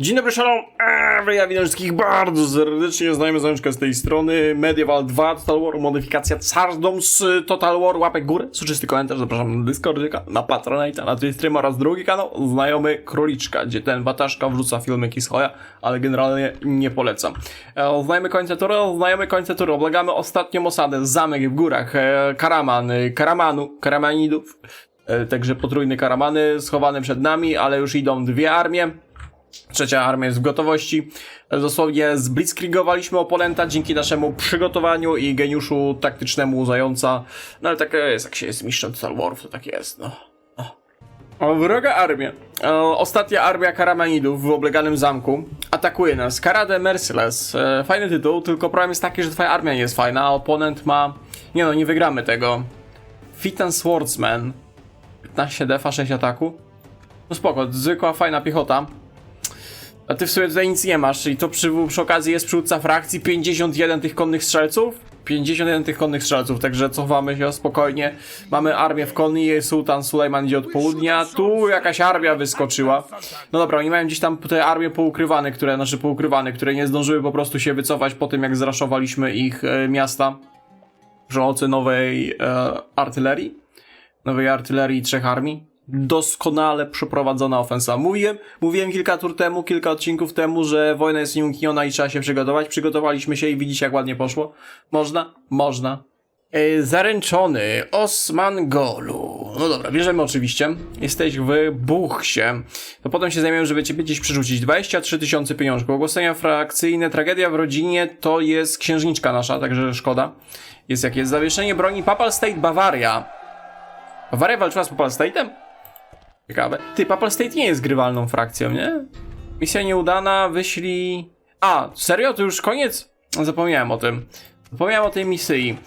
Dzień dobry, shalom! Eee, ja witam wszystkich bardzo serdecznie, znajomych zajączka z tej strony. Medieval 2, Total War, modyfikacja Tsardom z Total War, łapek górę, soczysty komentarz, zapraszam na Discordzika, na Patronite'a, na Twitter'a oraz drugi kanał, Znajomy Króliczka, gdzie ten wataszka wrzuca filmiki z Hoja, ale generalnie nie polecam. E, Znajomy końce tury, znajomy końce tury, oblegamy ostatnią osadę, zamek w górach, e, Karaman, e, Karamanu, Karamanidów, e, także potrójne Karamany schowane przed nami, ale już idą dwie armie. Trzecia armia jest w gotowości. Dosłownie zblitzkriegowaliśmy oponenta dzięki naszemu przygotowaniu i geniuszu taktycznemu zająca. No ale tak jest, jak się jest mistrzem Star Warów, to tak jest, no. O, Wroga armia. E, ostatnia armia Karamanidów w obleganym zamku atakuje nas. Karade Merciless. E, fajny tytuł, tylko problem jest taki, że twoja armia nie jest fajna, a oponent ma... Nie no, nie wygramy tego. Fitan Swordsman. 15 defa, 6 ataku. No spoko, zwykła, fajna piechota. A ty w sumie tutaj nic nie masz, i to przy, przy okazji jest przywódca frakcji 51 tych konnych strzelców. 51 tych konnych strzelców, także cofamy się spokojnie. Mamy armię w konni, sułtan Sulejman idzie od południa. Tu jakaś armia wyskoczyła. No dobra, oni mają gdzieś tam te armie poukrywane, które, znaczy poukrywane, które nie zdążyły po prostu się wycofać po tym, jak zraszowaliśmy ich e, miasta przy nowej e, artylerii. Nowej artylerii trzech armii doskonale przeprowadzona ofensywa. Mówiłem, mówiłem kilka tur temu, kilka odcinków temu, że wojna jest nieunikniona i trzeba się przygotować. Przygotowaliśmy się i widzicie, jak ładnie poszło. Można? Można. E, zaręczony Osman Golu. No dobra, bierzemy oczywiście. Jesteś w Buchsie. To potem się zajmiemy, żeby ciebie gdzieś przerzucić. 23 tysiące pieniążków. Ogłoszenia frakcyjne, tragedia w rodzinie to jest księżniczka nasza, także szkoda. Jest jak jest. Zawieszenie broni Papal State Bawaria. Bawaria walczyła z Papal State'em? Ciekawe. Ty, Papal State nie jest grywalną frakcją, nie? Misja nieudana, wyślij... A, serio? To już koniec? Zapomniałem o tym. Zapomniałem o tej misji.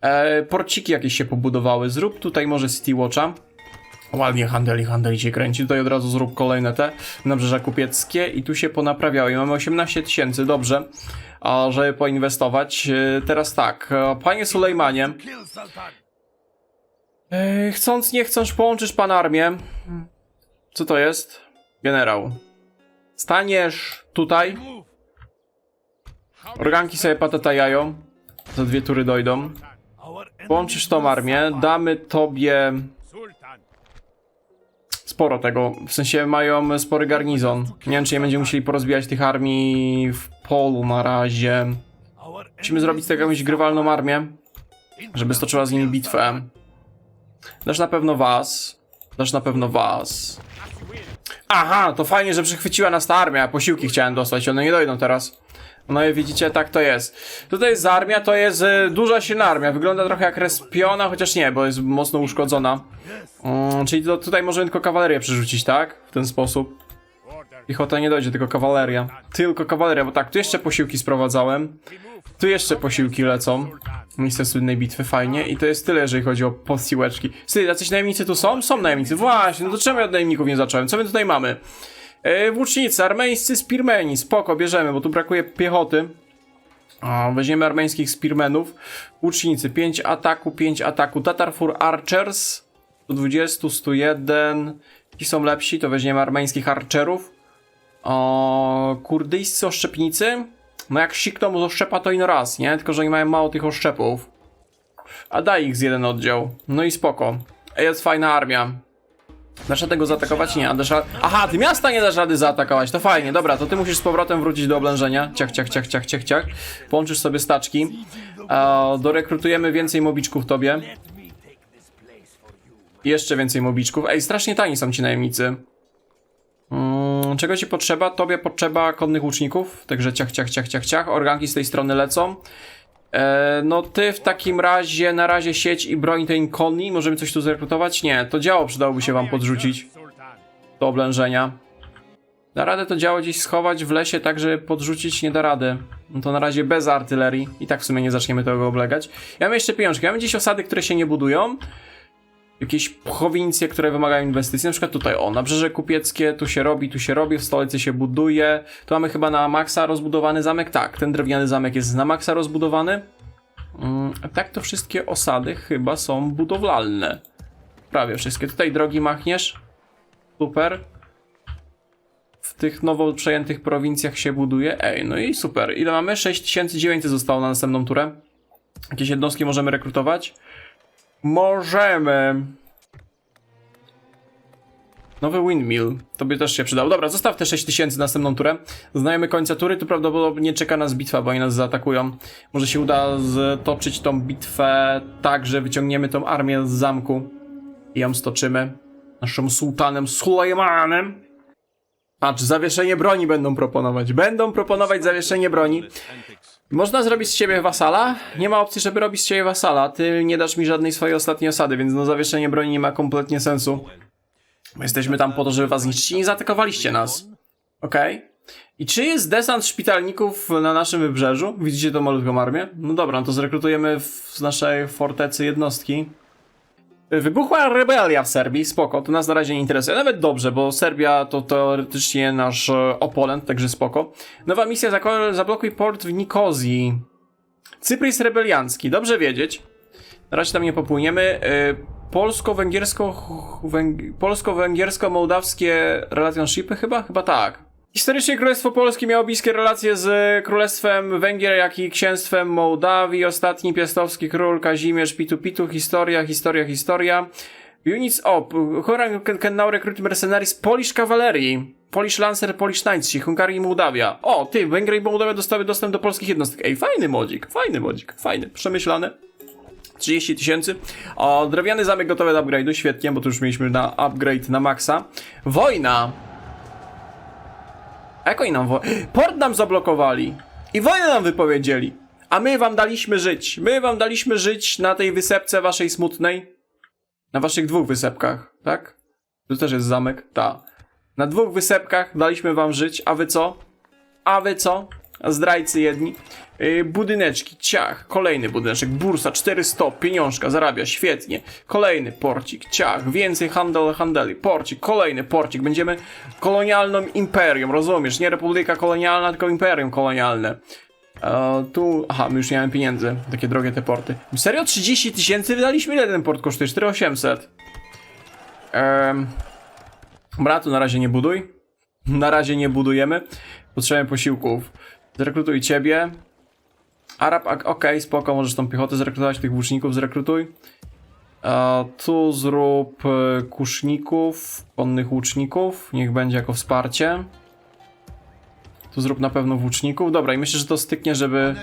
E, porciki jakieś się pobudowały. Zrób tutaj może City Watcha. Ładnie handeli, handeli się kręci. Tutaj od razu zrób kolejne te nabrzeża kupieckie i tu się ponaprawiały. Mamy 18 tysięcy, dobrze. A żeby poinwestować. E, teraz tak, e, panie Sulejmanie. E, chcąc, nie chcąc, połączysz pan armię. Co to jest? Generał. Staniesz tutaj. Organki sobie patatajają. Za dwie tury dojdą. Połączysz tą armię. Damy tobie sporo tego. W sensie mają spory garnizon. Nie wiem, czy nie będziemy musieli porozbijać tych armii w polu na razie. Musimy zrobić taką jakąś grywalną armię, żeby stoczyła z nimi bitwę. Dasz na pewno was. Dasz na pewno was. Aha, to fajnie, że przychwyciła nas ta armia. Posiłki chciałem dostać, one nie dojdą teraz. No i widzicie, tak to jest. Tutaj jest armia, to jest y, duża silna armia. Wygląda trochę jak respiona, chociaż nie, bo jest mocno uszkodzona. Mm, czyli to, tutaj możemy tylko kawalerię przerzucić, tak? W ten sposób. Piechota nie dojdzie, tylko kawaleria. Tylko kawaleria, bo tak, tu jeszcze posiłki sprowadzałem. Tu jeszcze posiłki lecą. Miejsce słynnej bitwy, fajnie. I to jest tyle, jeżeli chodzi o posiłeczki. Słuchaj, jacyś najemnicy tu są? Są najemnicy. Właśnie, no to czemu ja od najemników nie zacząłem? Co my tutaj mamy? E, włócznicy, armeńscy spearmeni. Spoko, bierzemy, bo tu brakuje piechoty. O, weźmiemy armeńskich spearmenów. Łucznicy, 5 ataku, 5 ataku. Tatarfur Archers. 120, 101. Ci są lepsi, to weźmiemy armeńskich archerów. O, kurdyjscy oszczepnicy. No jak sikną z oszczepa to ino raz, nie? Tylko, że oni mają mało tych oszczepów. A daj ich z jeden oddział. No i spoko. Jest fajna armia. Dasz tego zaatakować? Nie, a dasz. Aha, ty miasta nie dasz rady zaatakować, to fajnie, dobra, to ty musisz z powrotem wrócić do oblężenia. Ciach, ciach, ciach, ciach, ciach, ciach. Połączysz sobie staczki. E, dorekrutujemy więcej mobiczków tobie. Jeszcze więcej mobiczków. Ej, strasznie tani są ci najemnicy. Mm, czego ci potrzeba? Tobie potrzeba konnych łuczników, także ciach, ciach, ciach, ciach, ciach. Organki z tej strony lecą. E, no ty w takim razie na razie sieć i broń tej konni. Możemy coś tu zrekrutować? Nie, to działo przydałoby się wam podrzucić do oblężenia. Da radę to działo gdzieś schować w lesie, tak żeby podrzucić nie da rady. No to na razie bez artylerii. I tak w sumie nie zaczniemy tego oblegać. Ja mam jeszcze pieniążki. Ja mam gdzieś osady, które się nie budują. Jakieś prowincje, które wymagają inwestycji. Na przykład tutaj, o, nabrzeże kupieckie, tu się robi, tu się robi, w stolicy się buduje. Tu mamy chyba na maksa rozbudowany zamek. Tak, ten drewniany zamek jest na maksa rozbudowany. Mm, tak to wszystkie osady chyba są budowlalne. Prawie wszystkie. Tutaj drogi machniesz. Super. w tych nowo przejętych prowincjach się buduje. Ej, no i super. Ile mamy? 6900 zostało na następną turę. Jakieś jednostki możemy rekrutować? Możemy. Nowy windmill. To by też się przydał. Dobra, zostaw te 6000 na następną turę. Znajemy końca tury, tu prawdopodobnie czeka nas bitwa, bo oni nas zaatakują. Może się uda stoczyć tą bitwę tak, że wyciągniemy tą armię z zamku i ją stoczymy. Naszym sułtanem Sulejmanem. Patrz, zawieszenie broni będą proponować. Będą proponować zawieszenie broni. Można zrobić z ciebie wasala? Nie ma opcji, żeby robić z ciebie wasala. Ty nie dasz mi żadnej swojej ostatniej osady, więc no zawieszenie broni nie ma kompletnie sensu. My jesteśmy tam po to, żeby was zniszczyć i nie zaatakowaliście nas. Okej. I czy jest desant szpitalników na naszym wybrzeżu? Widzicie tą malutką armię? No dobra, no to zrekrutujemy w, z naszej fortecy jednostki. Wybuchła rebelia w Serbii, spoko, to nas na razie nie interesuje. Nawet dobrze, bo Serbia to teoretycznie nasz e, oponent, także spoko. Nowa misja zablokuj port w Nikozji. Cyprys rebeliancki, dobrze wiedzieć. Na razie tam nie popłyniemy. Y, Polsko-węgiersko... Węg... Polsko-węgiersko-mołdawskie relationshipy chyba? Chyba tak. Historycznie Królestwo Polskie miało bliskie relacje z Królestwem Węgier, jak i Księstwem Mołdawii. Ostatni piastowski król Kazimierz Pitu-Pitu. Historia, historia, historia. Units op. Horan can, can now recruit mercenaries Polish Cavalry. Polish Lancer, Polish Knights, Hungaria i Mołdawia. O, ty, Węgry i Mołdawia dostały dostęp do polskich jednostek. Ej, fajny modzik, fajny modzik, fajny, przemyślane. 30 tysięcy. O, drewniany zamek gotowy do upgrade'u, świetnie, bo tu już mieliśmy na upgrade na maksa. Wojna! Jak oni nam wo- Port nam zablokowali! I wojnę nam wypowiedzieli! A my wam daliśmy żyć. My wam daliśmy żyć na tej wysepce waszej smutnej. Na waszych dwóch wysepkach, tak? Tu też jest zamek? Ta. Na dwóch wysepkach daliśmy wam żyć, a wy co? A wy co? Zdrajcy jedni. Yy, budyneczki, ciach, kolejny budyneczek, bursa, 400, pieniążka, zarabia, świetnie. Kolejny porcik, ciach, więcej handel, handeli, porcik, kolejny porcik. Będziemy kolonialną imperium, rozumiesz? Nie republika kolonialna, tylko imperium kolonialne. E, tu, aha, my już nie mamy pieniędzy, takie drogie te porty. Serio? 30 tysięcy wydaliśmy? Ile ten port kosztuje? 4800. Ehm... Dobra, tu na razie nie buduj. Na razie nie budujemy. Potrzebujemy posiłków. Zrekrutuj ciebie. Arab, ok, okej, spoko, możesz tą piechotę zrekrutować, tych włóczników zrekrutuj. E, tu zrób e, kuszników, konnych łuczników, niech będzie jako wsparcie. Tu zrób na pewno włóczników. Dobra, i myślę, że to styknie, żeby,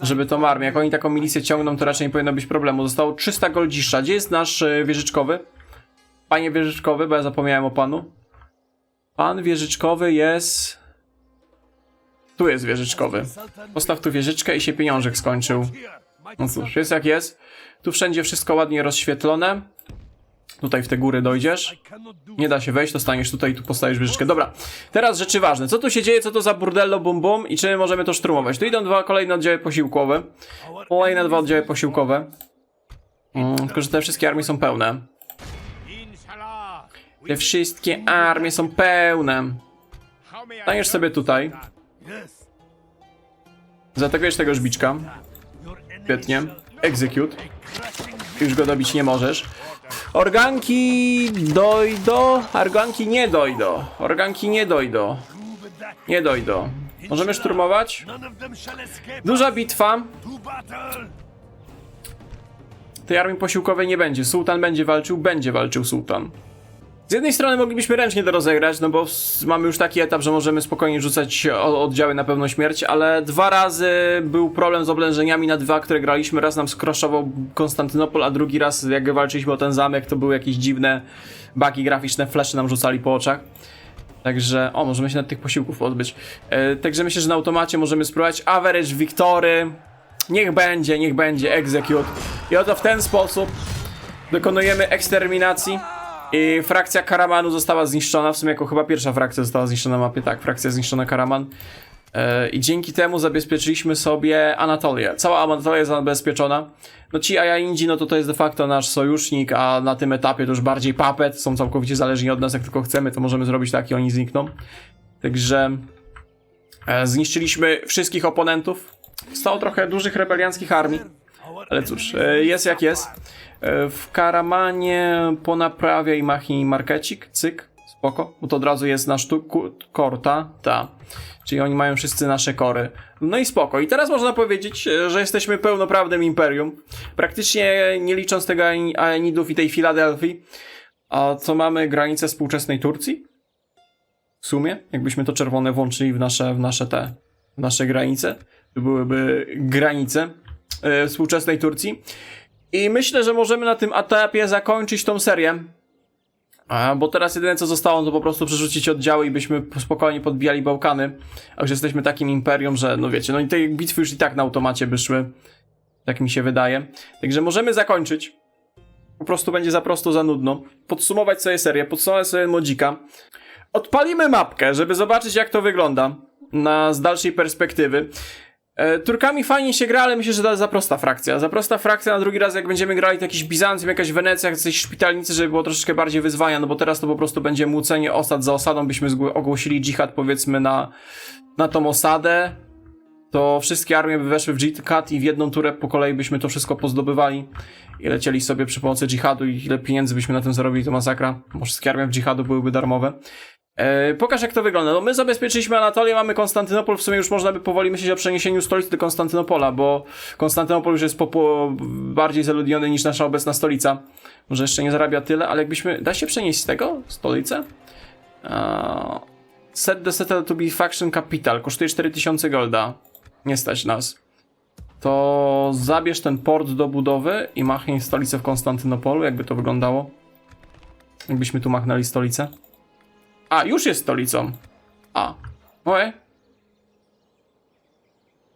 żeby tą armię. Jak oni taką milicję ciągną, to raczej nie powinno być problemu. Zostało 300 goldzisza. Gdzie jest nasz e, wieżyczkowy? Panie wieżyczkowy, bo ja zapomniałem o panu. Pan wieżyczkowy jest... Tu jest wieżyczkowy. Postaw tu wieżyczkę i się pieniążek skończył. No cóż, jest jak jest. Tu wszędzie wszystko ładnie rozświetlone. Tutaj w te góry dojdziesz. Nie da się wejść, to staniesz tutaj i tu postawisz wieżyczkę. Dobra, teraz rzeczy ważne. Co tu się dzieje, co to za burdello bum bum i czy my możemy to szturmować? Tu idą dwa kolejne oddziały posiłkowe. Kolejne dwa oddziały posiłkowe. Mm, tylko, że te wszystkie armie są pełne. Te wszystkie armie są pełne. Staniesz sobie tutaj. Zaatakujesz tego żbiczka. Świetnie. Execute. Już go dobić nie możesz. Organki dojdą. Organki nie dojdą. Organki nie dojdą. Nie dojdą. Możemy szturmować? Duża bitwa. Tej armii posiłkowej nie będzie. Sułtan będzie walczył, będzie walczył sułtan. Z jednej strony moglibyśmy ręcznie to rozegrać, no bo mamy już taki etap, że możemy spokojnie rzucać oddziały na pewną śmierć, ale dwa razy był problem z oblężeniami na dwa, które graliśmy. Raz nam skroszował Konstantynopol, a drugi raz jak walczyliśmy o ten zamek, to były jakieś dziwne baki graficzne, flesze nam rzucali po oczach. Także, o, możemy się nad tych posiłków odbyć. E, także myślę, że na automacie możemy spróbować average victory. Niech będzie, niech będzie, execute. I oto w ten sposób dokonujemy eksterminacji. I frakcja Karamanu została zniszczona, w sumie jako chyba pierwsza frakcja została zniszczona na mapie, tak, frakcja zniszczona Karaman. E, I dzięki temu zabezpieczyliśmy sobie Anatolię. Cała Anatolia jest zabezpieczona. No ci Ajaindzi, no to to jest de facto nasz sojusznik, a na tym etapie to już bardziej papet, są całkowicie zależni od nas, jak tylko chcemy, to możemy zrobić tak i oni znikną. Także e, zniszczyliśmy wszystkich oponentów. Stało trochę dużych rebelianckich armii. Ale cóż, e, jest jak jest. E, W Karamanie ponaprawiaj machin markecik, cyk, Spoko, bo to od razu jest nasz korta, ta. Czyli oni mają wszyscy nasze kory. No i spoko. I teraz można powiedzieć, e, że jesteśmy pełnoprawnym imperium. Praktycznie nie licząc tego Aenidów i tej Filadelfii. A co mamy granicę współczesnej Turcji? W sumie, jakbyśmy to czerwone włączyli w nasze, w nasze te, w nasze granice, to byłyby granice współczesnej Turcji. I myślę, że możemy na tym etapie zakończyć tą serię. A, bo teraz jedyne co zostało, to po prostu przerzucić oddziały i byśmy spokojnie podbijali Bałkany. A już jesteśmy takim imperium, że no wiecie, no i te bitwy już i tak na automacie by szły. Tak mi się wydaje. Także możemy zakończyć. Po prostu będzie za prosto, za nudno. Podsumować sobie serię, podsumować sobie modzika. Odpalimy mapkę, żeby zobaczyć jak to wygląda na, z dalszej perspektywy. E, Turkami fajnie się gra, ale myślę, że to za prosta frakcja. Za prosta frakcja na drugi raz, jak będziemy grali to jakiś Bizancjum, jakaś Wenecja, jakieś szpitalnicy, żeby było troszeczkę bardziej wyzwania, no bo teraz to po prostu będzie młócenie osad za osadą, byśmy ogłosili dżihad powiedzmy na, na tą osadę, to wszystkie armie by weszły w dżihad i w jedną turę po kolei byśmy to wszystko pozdobywali i lecieli sobie przy pomocy dżihadu i ile pieniędzy byśmy na tym zarobili, to masakra. Bo wszystkie armie w dżihadu byłyby darmowe. E, pokaż jak to wygląda. No my zabezpieczyliśmy Anatolię, mamy Konstantynopol, w sumie już można by powoli myśleć o przeniesieniu stolicy do Konstantynopola, bo Konstantynopol już jest bardziej zaludniony niż nasza obecna stolica. Może jeszcze nie zarabia tyle, ale jakbyśmy... Da się przenieść z tego stolicę? Set the settle to be faction capital. Kosztuje 4000 golda. Nie stać nas. To zabierz ten port do budowy i machnij stolicę w Konstantynopolu. Jakby to wyglądało? Jakbyśmy tu machnęli stolicę? A, już jest stolicą. A. Oje.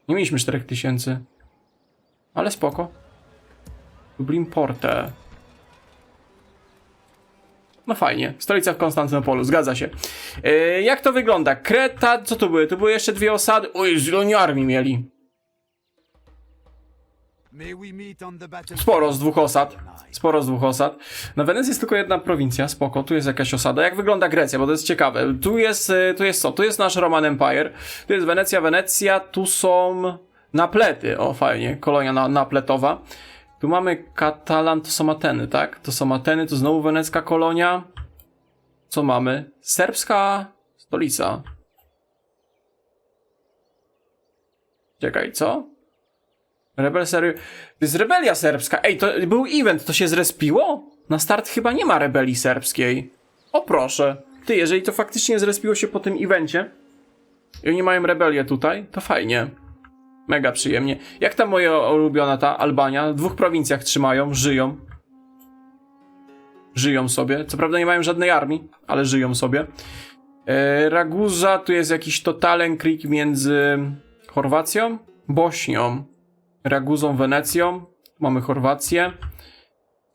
Nie mieliśmy 4000. Ale spoko. Dublin Porte. No fajnie. Stolica w Konstantynopolu, zgadza się. Yy, jak to wygląda? Kreta, co to były? To były jeszcze dwie osady. Oj, zieloni armii mieli. Sporo z dwóch osad. Sporo z dwóch osad. Na Wenecji jest tylko jedna prowincja, spoko, tu jest jakaś osada. Jak wygląda Grecja, bo to jest ciekawe. Tu jest, y, tu jest co? Tu jest nasz Roman Empire, tu jest Wenecja, Wenecja, tu są naplety. O, fajnie, kolonia na, napletowa. Tu mamy Katalan, to są Ateny, tak? To są Ateny, to znowu wenecka kolonia. Co mamy? Serbska stolica. Czekaj, co? Rebel serio. To jest rebelia serbska. Ej, to był event, to się zrespiło? Na start chyba nie ma rebelii serbskiej. O proszę. Ty, jeżeli to faktycznie zrespiło się po tym evencie i oni mają rebelię tutaj, to fajnie. Mega przyjemnie. Jak ta moja ulubiona ta Albania? W dwóch prowincjach trzymają, żyją. Żyją sobie. Co prawda nie mają żadnej armii, ale żyją sobie. E, Raguza, tu jest jakiś totalen krik między Chorwacją, Bośnią, Raguzą, Wenecją. Mamy Chorwację.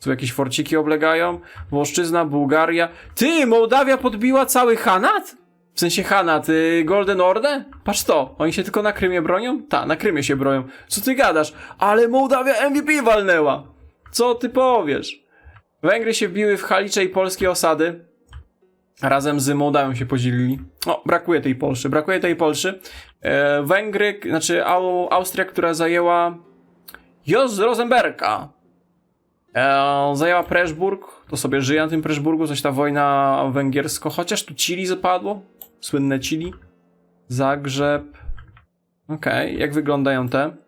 Tu jakieś forciki oblegają. Włoszczyzna, Bułgaria. Ty, Mołdawia podbiła cały Hanat? W sensie Hanat, y, Golden Order? Patrz to, oni się tylko na Krymie bronią? Ta, na Krymie się bronią. Co ty gadasz? Ale Mołdawia MVP walnęła! Co ty powiesz? Węgry się wbiły w Halicze i polskie osady. Razem z Mołdawią się podzielili. O, brakuje tej Polszy, brakuje tej Polszy. E, Węgry, znaczy Au, Austria, która zajęła Jos Rosenberga. E, zajęła Preszburg, to sobie żyje na tym Preszburgu, coś ta wojna węgiersko, chociaż tu Chili zapadło, słynne Chili. Zagrzeb. Okej, jak wyglądają te?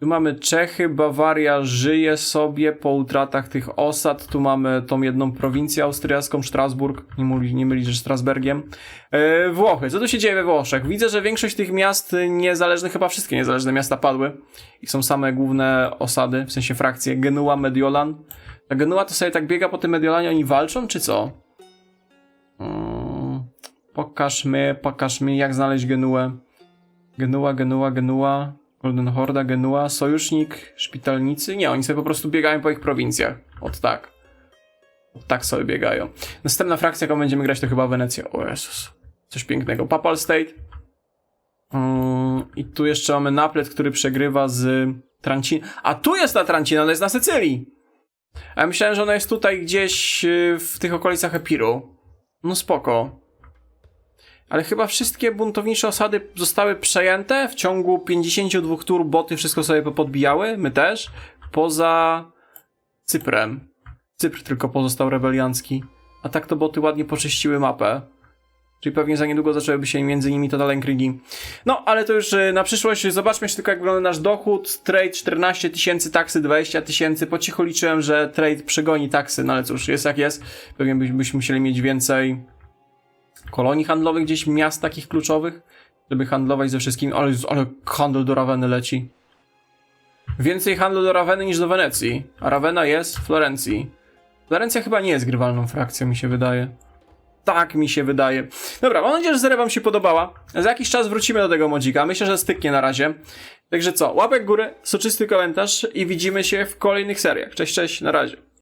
Tu mamy Czechy, Bawaria żyje sobie po utratach tych osad. Tu mamy tą jedną prowincję austriacką, Strasburg. Nie, myli, nie Strasbergiem. E, Włochy. Co tu się dzieje we Włoszech? Widzę, że większość tych miast niezależnych, chyba wszystkie niezależne miasta padły. I są same główne osady, w sensie frakcje. Genua, Mediolan. Ta Genua to sobie tak biega po tym Mediolanie, oni walczą, czy co? Mm, pokaż mi, pokaż mi, jak znaleźć Genuę. Genua, Genua, Genua. Golden Horda, Genua, Sojusznik, Szpitalnicy. Nie, oni sobie po prostu biegają po ich prowincjach. Od tak. Od tak sobie biegają. Następna frakcja, jaką będziemy grać, to chyba Wenecja. O Jezus. Coś pięknego. Papal State. Mm, I tu jeszcze mamy Naplet, który przegrywa z Trancin. A tu jest ta Trancina, ona jest na Sycylii. A ja myślałem, że ona jest tutaj gdzieś y, w tych okolicach Epiru. No spoko. Ale chyba wszystkie buntownicze osady zostały przejęte w ciągu 52 tur. Boty wszystko sobie podbijały, my też. Poza Cyprem. Cypr tylko pozostał rebeliancki. A tak to boty ładnie poczyściły mapę. Czyli pewnie za niedługo zaczęłyby się między nimi total intrigi. No, ale to już y, na przyszłość. Zobaczmy jeszcze tylko, jak wygląda nasz dochód. Trade 14 tysięcy, taksy 20 tysięcy. Po cichu liczyłem, że trade przegoni taksy, no ale cóż, jest jak jest. Pewnie byś- byśmy musieli mieć więcej kolonii handlowych gdzieś, miast takich kluczowych, żeby handlować ze wszystkim. Ale, ale handel do Raweny leci. Więcej handlu do Raweny niż do Wenecji. A Rawena jest w Florencji. Florencja chyba nie jest grywalną frakcją, mi się wydaje. Tak mi się wydaje. Dobra, mam nadzieję, że seria wam się podobała. Za jakiś czas wrócimy do tego modzika. Myślę, że styknie na razie. Także co, łapek górę, soczysty komentarz i widzimy się w kolejnych seriach. Cześć, cześć, na razie.